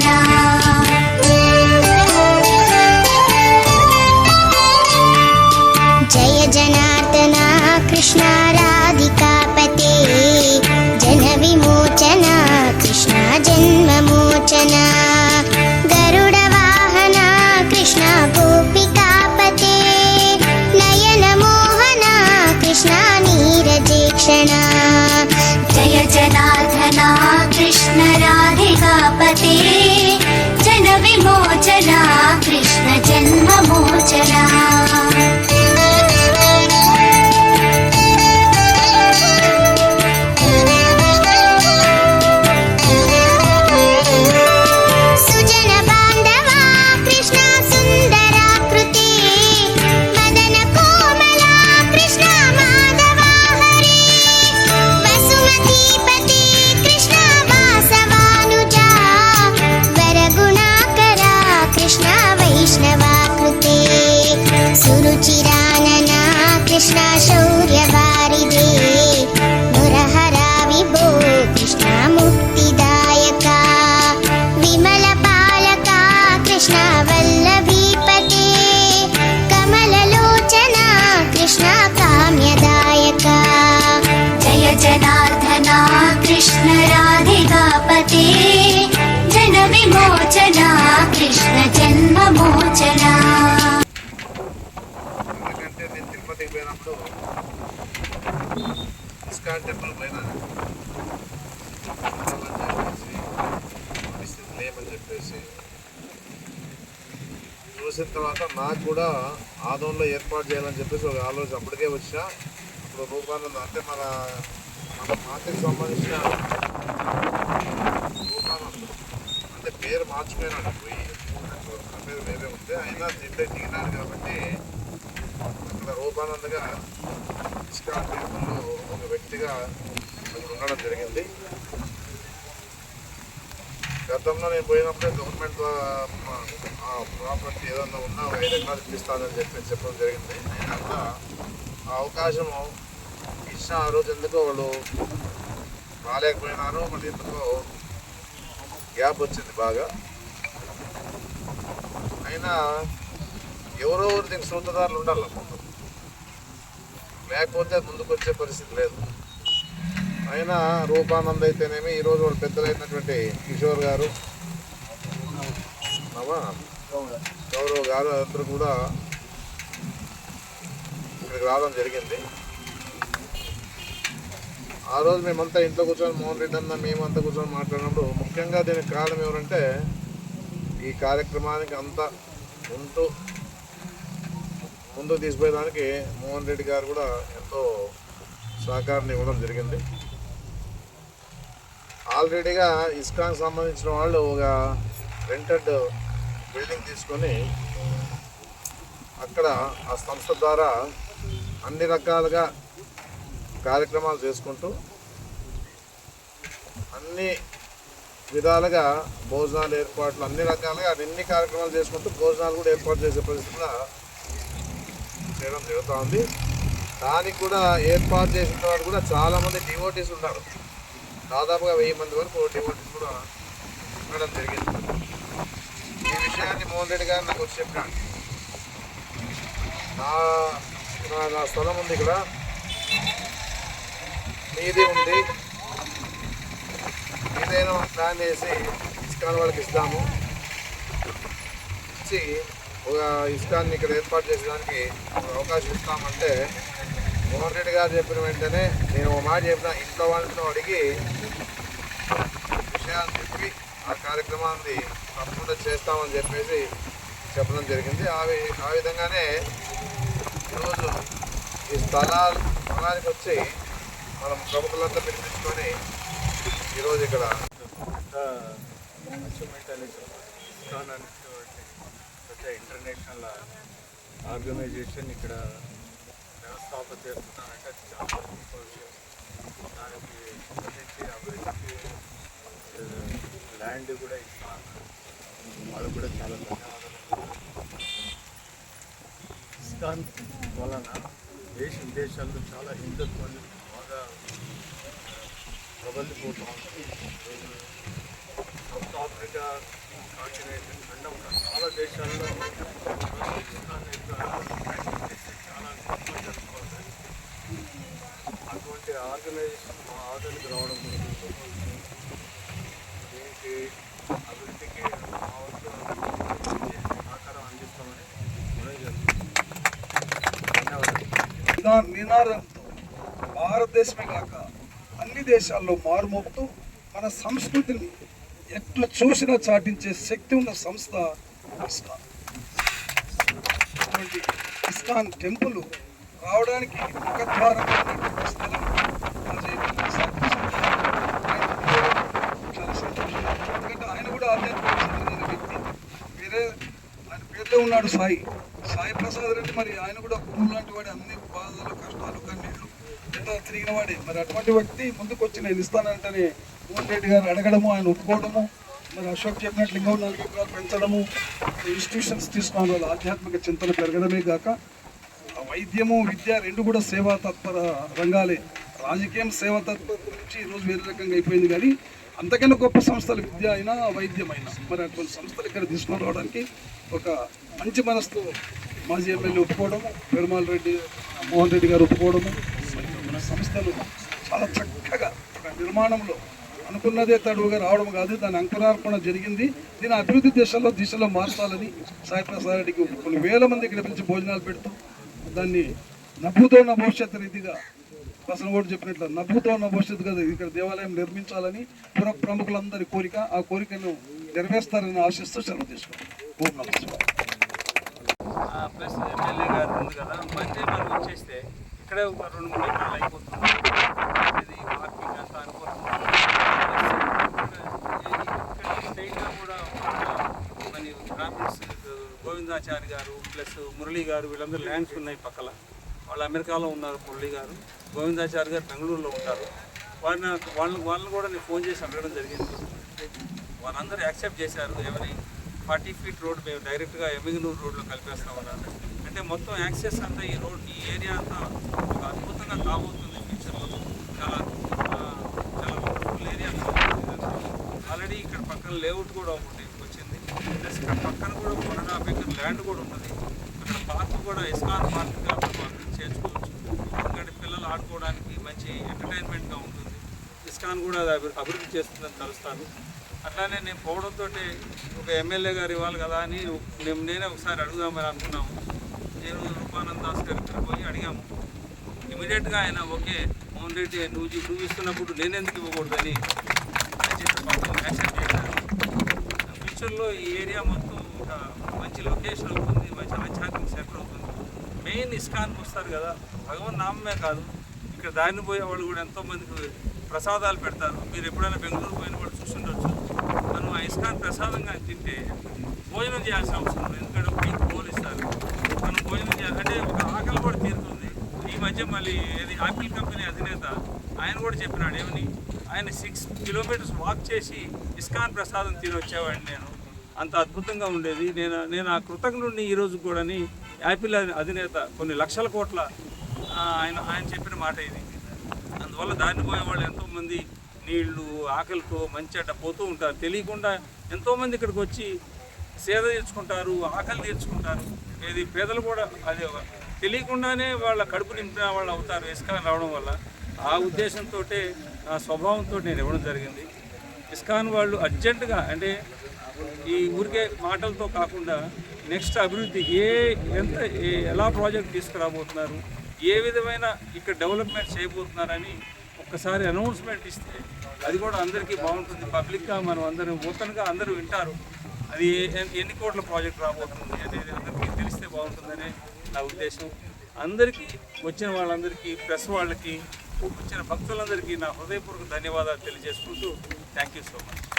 나. నాకు కూడా ఆదంలో ఏర్పాటు చేయాలని చెప్పేసి ఒక ఆలోచన అప్పటికే వచ్చా ఇప్పుడు రూపానంద అంటే మన మన పార్టీకి సంబంధించిన రూపానంద అంటే పేరు మార్చిపోయినాడు పోయి పేరు వేరే ఉంది. అయినా తింటే దిగినాడు కాబట్టి అక్కడ రూపానందగా ఇస్కాన్ టెంపుల్లో ఒక వ్యక్తిగా ఉండడం జరిగింది. గతంలో నేను పోయినప్పుడే గవర్నమెంట్ ప్రాపర్టీ ఏదన్నా ఉన్నా ఒక ఐదు ఎకరాలు ఇప్పిస్తానని చెప్పి చెప్పడం జరిగింది. అయినా కూడా ఆ అవకాశము ఇచ్చిన ఆ రోజు ఎందుకో వాళ్ళు రాలేకపోయినారు మరి ఎందుకో గ్యాప్ వచ్చింది బాగా. అయినా ఎవరో ఒకరు దీనికి సూత్రధారులు ఉండాలి ముందు లేకపోతే ముందుకు వచ్చే పరిస్థితి లేదు. అయినా రూపానంద్ అయితేనేమి ఈరోజు వాళ్ళు పెద్దలైనటువంటి కిషోర్ గారు నవా గౌరవ గారు అందరూ కూడా ఇక్కడికి రావడం జరిగింది. ఆ రోజు మేమంతా ఇంట్లో కూర్చొని మోహన్ రెడ్డి అన్న మేమంతా కూర్చొని మాట్లాడినప్పుడు ముఖ్యంగా దీనికి కారణం ఎవరంటే ఈ కార్యక్రమానికి అంతా ఉంటూ ముందు తీసుకుపోయేదానికి మోహన్ రెడ్డి గారు కూడా ఎంతో సహకారం ఇవ్వడం జరిగింది. ఆల్రెడీగా ఇస్కాన్ సంబంధించిన వాళ్ళు ఒక రెంటెడ్ బిల్డింగ్ తీసుకొని అక్కడ ఆ సంస్థ ద్వారా అన్ని రకాలుగా కార్యక్రమాలు చేసుకుంటూ అన్ని విధాలుగా భోజనాలు ఏర్పాట్లు అన్ని రకాలుగా అన్ని కార్యక్రమాలు చేసుకుంటూ భోజనాలు కూడా ఏర్పాటు చేసే పరిస్థితిలో చేయడం జరుగుతూ ఉంది. దానికి కూడా ఏర్పాటు చేసిన వారు కూడా చాలామంది డివోటీస్ ఉన్నారు. దాదాపుగా వెయ్యి మంది వరకు డివోటీస్ కూడా ఉండడం జరిగింది. విషయాన్ని మోహన్ రెడ్డి గారు నాకు వచ్చి చెప్పాను నా నా నా స్థలం ఉంది ఇక్కడ. మీది ఉంది. ఏదైనా ప్లాన్ చేసి ఇస్కాన్ వాళ్ళకి ఇస్తాము. ఇచ్చి ఒక ఇస్కాన్ని ఇక్కడ ఏర్పాటు చేసేదానికి అవకాశం ఇస్తామంటే మోహన్ రెడ్డి గారు చెప్పిన వెంటనే నేను ఒక మాట చెప్పిన. ఇంట్లో వాళ్ళతో అడిగి విషయాన్ని ఆ కార్యక్రమాన్ని తప్పకుండా చేస్తామని చెప్పేసి చెప్పడం జరిగింది. ఆ ఆ విధంగానే ఈరోజు ఈ స్థలాలు స్థలానికి వచ్చి మనం ప్రముఖులంతా పిలిపించుకొని ఈరోజు ఇక్కడ ఇంటర్నేషనల్ ఆర్గనైజేషన్ ఇక్కడ వ్యవస్థాపన చేస్తున్నారంటే అది చాలా గొప్ప విషయం. దానికి అభివృద్ధికి ల్యాండ్ కూడా ఇస్తాను వాళ్ళు కూడా చాలా ధన్యవాదాలు ఇస్కాన్ వలన దేశ విదేశాల్లో చాలా హిందుత్వాన్ని బాగా ప్రబలిపోతూ. ఉంది సౌత్ ఆఫ్రికా కాంటినెంట్ ఖండం చాలా దేశాల్లో ఇస్కాన్ యొక్క యాక్టివిటీస్ చాలా గొప్పగా జరుపుకోవాలి అటువంటి ఆర్గనైజేషన్ మా ఆదరణకు రావడం కూడా గొప్ప విషయం. దీనికి అభివృద్ధి నినాదంతో భారతదేశమే కాక అన్ని దేశాల్లో మారుమోపుతూ మన సంస్కృతిని ఎట్లా చూసినా చాటించే శక్తి ఉన్న సంస్థ ఇస్కాన్. అటువంటి ఇస్కాన్ టెంపుల్ రావడానికి ముఖద్వారం స్థలం ఆయన చాలా సంతోషం. ఎందుకంటే ఆయన కూడా ఆధ్యాత్మిక అట్లే ఉన్నాడు సాయి. సాయి ప్రసాద్ రెడ్డి మరి ఆయన కూడా గురువు లాంటి వాడు. అన్ని బాధలు కష్టాలు కన్నీళ్ళు. ఎంతో తిరిగిన వాడే. మరి అటువంటి వ్యక్తి ముందుకు వచ్చి నేను ఇస్తానంటేనే మోహన్ రెడ్డి గారు అడగడము ఆయన ఒప్పుకోవడము మరి అశోక్ చెప్పినట్లు ఇంకో నాలుగు ఎకరాలు పెంచడము ఇన్స్టిట్యూషన్స్ తీసుకోవడం వల్ల ఆధ్యాత్మిక చింతన పెరగడమే కాక వైద్యము విద్య రెండు కూడా సేవా తత్పర రంగాలే. రాజకీయం సేవా తత్పర నుంచి ఈరోజు వేరే రకంగా అయిపోయింది కానీ అంతకన్నా గొప్ప సంస్థలు విద్య అయినా వైద్యం అయినా. మరి అటువంటి సంస్థలు ఇక్కడ తీసుకొని రావడానికి ఒక మంచి మనసుతో మాజీ ఎమ్మెల్యే ఒప్పుకోవడము పెరుమాల్ రెడ్డి మోహన్ రెడ్డి గారు ఒప్పుకోవడము మన సంస్థలు చాలా చక్కగా ఒక నిర్మాణంలో అనుకున్నదే తడువుగా రావడం కాదు దాని అంకురార్పణ జరిగింది. దీని అభివృద్ధి దిశలో దిశలో మార్చాలని సాయి ప్రసాద్ రెడ్డికి కొన్ని వేల మందికి ఇక్కడ పిలిచి భోజనాలు పెడుతూ దాన్ని నవ్వుతో ఉన్న భవిష్యత్ రీతిగా ప్రసన్న కూడా చెప్పినట్లు నవ్వుతో ఉన్న కదా ఇక్కడ దేవాలయం నిర్మించాలని పుర ప్రముఖులందరి కోరిక ఆ కోరికను నెరవేరుస్తారని ఆశిస్తూ సెలవు తీసుకుంటాం ప్లస్ ఎమ్మెల్యే గారు ఉంది కదా మండే మనం వచ్చేస్తే ఇక్కడే ఒక రెండు మూడు ఎకరాలు అయిపోతుంది ఇది మార్కింగ్ అంతా అనుకుంటున్నాం స్టేట్గా కూడా మన బ్రాహ్మిన్స్ గోవిందాచారి గారు ప్లస్ మురళి గారు వీళ్ళందరూ ల్యాండ్స్ ఉన్నాయి పక్కల వాళ్ళు అమెరికాలో ఉన్నారు మురళి గారు గోవిందాచారి గారు బెంగళూరులో ఉంటారు వాళ్ళని వాళ్ళని వాళ్ళని కూడా నేను ఫోన్ చేసి అడగడం జరిగింది వాళ్ళందరూ యాక్సెప్ట్ చేశారు ఎవరి ఫార్టీ ఫీట్ రోడ్ మేము డైరెక్ట్గా ఎమ్మిగనూరు రోడ్లో కలిపేస్తా ఉన్నారు అంటే మొత్తం యాక్సెస్ అంతా ఈ రోడ్ ఈ ఏరియా అంతా ఒక అద్భుతంగా కాబోతుంది ఫ్యూచర్లో చాలా చాలా వండర్ఫుల్ ఏరియా ఆల్రెడీ ఇక్కడ పక్కన లేఅవుట్ కూడా ఒకటి వచ్చింది. ప్లస్ ఇక్కడ పక్కన కూడా one and half acre land కూడా ఉన్నది. అక్కడ పార్క్ కూడా ఇస్కాన్ పార్క్గా పార్క్ చేర్చుకోవచ్చు. ఎందుకంటే పిల్లలు ఆడుకోవడానికి మంచి ఎంటర్టైన్మెంట్గా ఉంటుంది. ఇస్కాన్ కూడా అది అభివృద్ధి చేస్తుందని తలుస్తాను. అట్లానే నేను పోవడంతో ఒక ఎమ్మెల్యే గారు ఇవ్వాలి కదా అని మేము నేనే ఒకసారి అడుగుదామని అనుకున్నాము. నేను రూపానంద్ దాస్ గారి పోయి అడిగాము. ఇమీడియట్గా ఆయన ఓకే మోహన్ రెడ్డి నువ్వు నువ్వు ఇస్తున్నప్పుడు నేను ఎందుకు ఇవ్వకూడదని యాక్సెప్ట్ ఫ్యూచర్లో ఈ ఏరియా మొత్తం ఒక మంచి లొకేషన్ అవుతుంది మంచి ఆధ్యాత్మిక సెంటర్ అవుతుంది. మెయిన్ ఇస్కాన్కి వస్తారు కదా భగవన్ నామే కాదు. ఇక్కడ దారిని పోయే వాళ్ళు కూడా ఎంతోమందికి ప్రసాదాలు పెడతారు. మీరు ఎప్పుడైనా బెంగళూరు ఇస్కాన్ ప్రసాదంగా తింటే భోజనం చేయాల్సిన అవసరం ఉంది ఎందుకంటే పైకి పోలిస్తారు మనం భోజనం చేయాలి. అంటే ఒక ఆకలి కూడా తీరుతుంది. ఈ మధ్య మళ్ళీ ఏది ఆపిల్ కంపెనీ అధినేత ఆయన కూడా చెప్పినాడు ఏమని? ఆయన సిక్స్ కిలోమీటర్స్ వాక్ చేసి ఇస్కాన్ ప్రసాదం తిని వచ్చేవాడిని నేను. అంత అద్భుతంగా ఉండేది. నేను నేను ఆ కృతజ్ఞుడిని ఈరోజు కూడాని యాపిల్ అధినేత కొన్ని లక్షల కోట్ల ఆయన ఆయన చెప్పిన మాట ఇది. అందువల్ల దారిని పోయేవాళ్ళు ఎంతోమంది నీళ్ళు ఆకలితో మంచి పోతూ ఉంటారు. తెలియకుండా ఎంతోమంది ఇక్కడికి వచ్చి సేద తీర్చుకుంటారు ఆకలి తీర్చుకుంటారు. ఏది పేదలు కూడా అది ఒక- తెలియకుండానే వాళ్ళ కడుపు నింపిన వాళ్ళు అవుతారు ఇస్కాన్ రావడం వల్ల. ఆ ఉద్దేశంతో ఆ స్వభావంతో నేను ఇవ్వడం జరిగింది. ఇస్కాన్ వాళ్ళు అర్జెంటుగా అంటే ఈ ఊరికే మాటలతో కాకుండా నెక్స్ట్ అభివృద్ధి ఏ ఎంత ఎలా ప్రాజెక్ట్ తీసుకురాబోతున్నారు ఏ విధమైన ఇక్కడ డెవలప్మెంట్ చేయబోతున్నారని ఒక్కసారి అనౌన్స్మెంట్ ఇస్తే అది కూడా అందరికీ బాగుంటుంది. పబ్లిక్గా మనం అందరం ఓపెన్గా అందరూ వింటారు. అది ఏ- ఎన్ని కోట్ల ప్రాజెక్ట్ రాబోతుంది అనేది అందరికీ తెలిస్తే బాగుంటుందనే నా ఉద్దేశం. అందరికీ వచ్చిన వాళ్ళందరికీ ప్రెస్ వాళ్ళకి వచ్చిన భక్తులందరికీ నా హృదయపూర్వక ధన్యవాదాలు తెలియజేసుకుంటూ థ్యాంక్ యూ సో మచ్.